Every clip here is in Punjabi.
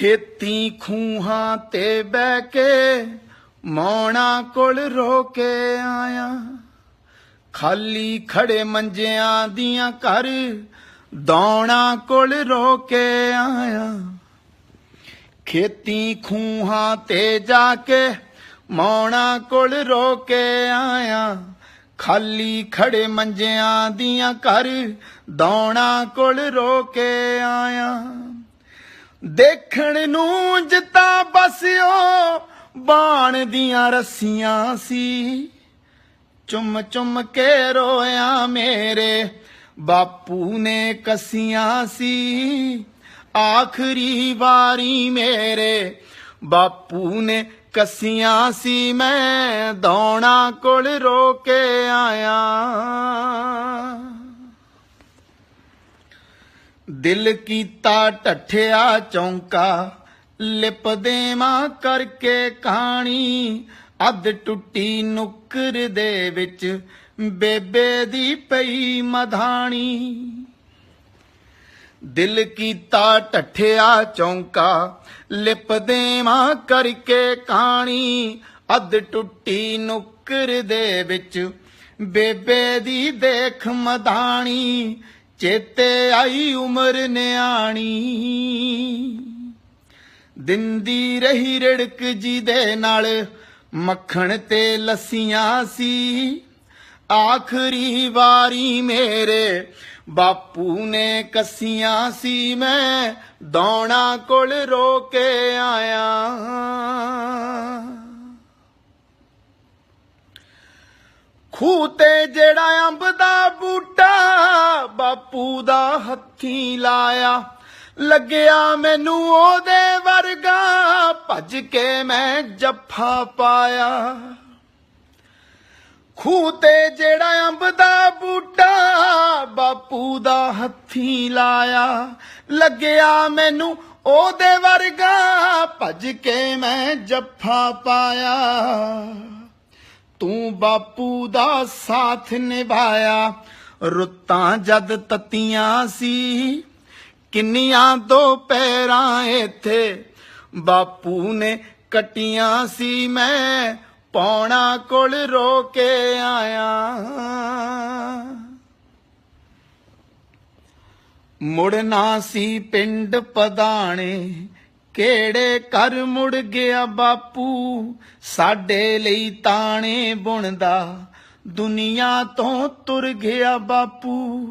ਖੇਤੀ ਖੂਹਾਂ ਤੇ ਬਹਿ ਕੇ ਮੌਣਾ ਕੋਲ ਰੋ ਕੇ ਆਇਆ। ਖਾਲੀ ਖੜੇ ਮੰਜਿਆਂ ਦੀਆਂ ਘਰ ਦੌਣਾ ਕੋਲ ਰੋ ਕੇ ਆਇਆ। ਖੇਤੀ ਖੂਹਾਂ ਤੇ ਜਾ ਕੇ ਮੌਣਾ ਕੋਲ ਰੋ ਕੇ ਆਇਆ। ਖਾਲੀ ਖੜੇ ਮੰਜਿਆਂ ਦੀਆਂ ਘਰ ਦੌਣਾ ਕੋਲ ਰੋ ਕੇ ਆਇਆ। ਦੇਖਣ ਨੂੰ ਜਿੱਤਾ ਬਸਿਓ ਬਾਣ ਦੀਆਂ ਰੱਸੀਆਂ ਸੀ। ਚੁੰਮ ਚੁੰਮ ਕੇ ਰੋਇਆ ਮੇਰੇ ਬਾਪੂ ਨੇ ਕਸੀਆਂ ਸੀ। ਆਖਰੀ ਵਾਰੀ ਮੇਰੇ ਬਾਪੂ ਨੇ ਕਸੀਆਂ ਸੀ। ਮੈਂ ਦੌਣਾ ਕੋਲ ਰੋ ਕੇ ਆਇਆ। ਦਿਲ ਕੀਤਾ ਟੱਠਿਆ ਚੌਂਕਾ, ਲਿਪ ਦੇਵਾ ਕਰਕੇ ਕਹਾਣੀ। ਅੱਧ ਟੁੱਟੀ ਨੁੱਕਰ ਦੇ ਵਿੱਚ ਬੇਬੇ ਦੀ ਪਈ ਮਧਾਣੀ। ਦਿਲ ਕੀਤਾ ਟੱਠਿਆ ਚੌਂਕਾ, ਲਿਪ ਦੇਵਾ ਕਰਕੇ ਕਹਾਣੀ। ਅੱਧ ਟੁੱਟੀ ਨੁੱਕਰ ਦੇ ਵਿੱਚ ਬੇਬੇ ਦੀ ਦੇਖ ਮਧਾਣੀ। ਚੇਤੇ ਆਈ ਉਮਰ ਨਿਆਣੀ। ਦਿੰਦੀ ਰਹੀ ਰੜਕ ਜੀ ਦੇ ਨਾਲ ਮੱਖਣ ਤੇ ਲੱਸੀਆਂ ਸੀ। ਆਖਰੀ ਵਾਰੀ ਮੇਰੇ ਬਾਪੂ ਨੇ ਕੱਸੀਆਂ ਸੀ। ਮੈਂ ਦੌਣਾ ਕੋਲ ਰੋ ਕੇ ਆਇਆ। ਖੂਹ ਤੇ ਜਿਹੜਾ ਅੰਬ ਬਾਪੂ ਦਾ ਹੱਥੀ ਲਾਇਆ। ਲੱਗਿਆ ਮੈਨੂੰ ਉਹਦੇ ਵਰਗਾ, ਭੱਜ ਕੇ ਮੈਂ ਜੱਫਾ ਪਾਇਆ। ਖੂਹ ਤੇ ਜਿਹੜਾ ਅੰਬ ਦਾ ਬੂਟਾ, ਬਾਪੂ ਦਾ ਹੱਥੀ ਲਾਇਆ। ਲੱਗਿਆ ਮੈਨੂੰ ਉਹਦੇ ਵਰਗਾ, ਭੱਜ ਕੇ ਮੈਂ ਜੱਫਾ ਪਾਇਆ। ਤੂੰ ਬਾਪੂ ਦਾ ਸਾਥ ਨਿਭਾਇਆ। ਰੁੱਤਾਂ ਜਦ ਤਤੀਆਂ ਸੀ, ਕਿੰਨੀਆਂ ਦੋ ਪੈਰਾਂ ਇੱਥੇ ਬਾਪੂ ਨੇ ਕਟੀਆਂ ਸੀ, ਮੈਂ ਪੌਣਾ ਕੋਲ ਰੋ ਕੇ ਆਇਆ। ਮੁੜਨਾ ਸੀ ਪਿੰਡ ਪਦਾਣੇ ਕਿਹੜੇ ਘਰ ਮੁੜ ਗਿਆ ਬਾਪੂ, ਸਾਡੇ ਲਈ ਤਾਣੇ ਬੁਣਦਾ। ਦੁਨੀਆ ਤੋਂ ਤੁਰ ਗਿਆ ਬਾਪੂ।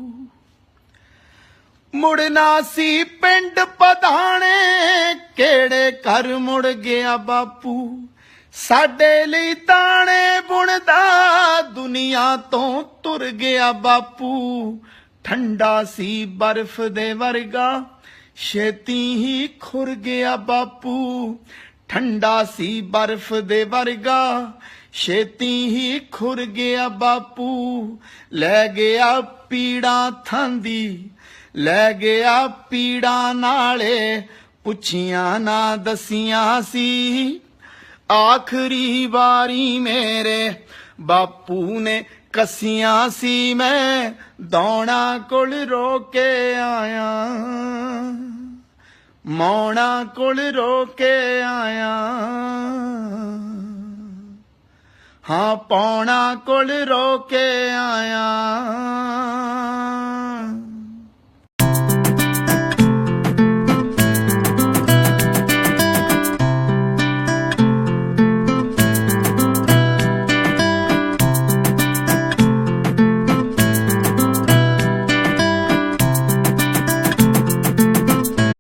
ਮੁੜਨਾ ਸੀ ਪਿੰਡ ਪਧਾਣੇ, ਕਿਹੜੇ ਘਰ ਮੁੜ ਗਿਆ ਬਾਪੂ। ਸਾਡੇ ਲਈ ਤਾਣੇ ਬੁਣਦਾ ਦੁਨੀਆ ਤੋਂ ਤੁਰ ਗਿਆ ਬਾਪੂ। ਠੰਡਾ ਸੀ ਬਰਫ਼ ਦੇ ਵਰਗਾ, ਛੇਤੀ ਹੀ ਖੁਰ ਗਿਆ ਬਾਪੂ। ਠੰਡਾ ਸੀ ਬਰਫ਼ ਦੇ ਵਰਗਾ। ਛੇਤੀ ਹੀ ਖੁਰ ਗਿਆ ਬਾਪੂ। ਲੈ ਗਿਆ ਪੀੜਾਂ ਥਾਂਦੀ ਲੈ ਗਿਆ ਪੀੜਾਂ ਨਾਲੇ। ਪੁੱਛੀਆਂ ਨਾ ਦਸੀਆਂ ਸੀ। ਆਖਰੀ ਵਾਰੀ ਮੇਰੇ ਬਾਪੂ ਨੇ ਕਸੀਆਂ ਸੀ। ਮੈਂ ਦੌਣਾ ਕੋਲ ਰੋ ਕੇ ਆਇਆ। ਮੌਣਾ ਕੋਲ ਰੋ ਕੇ ਆਇਆ। ਹਾਂ ਪੌਣਾ ਕੋਲ ਰੋ ਕੇ ਆਇਆ।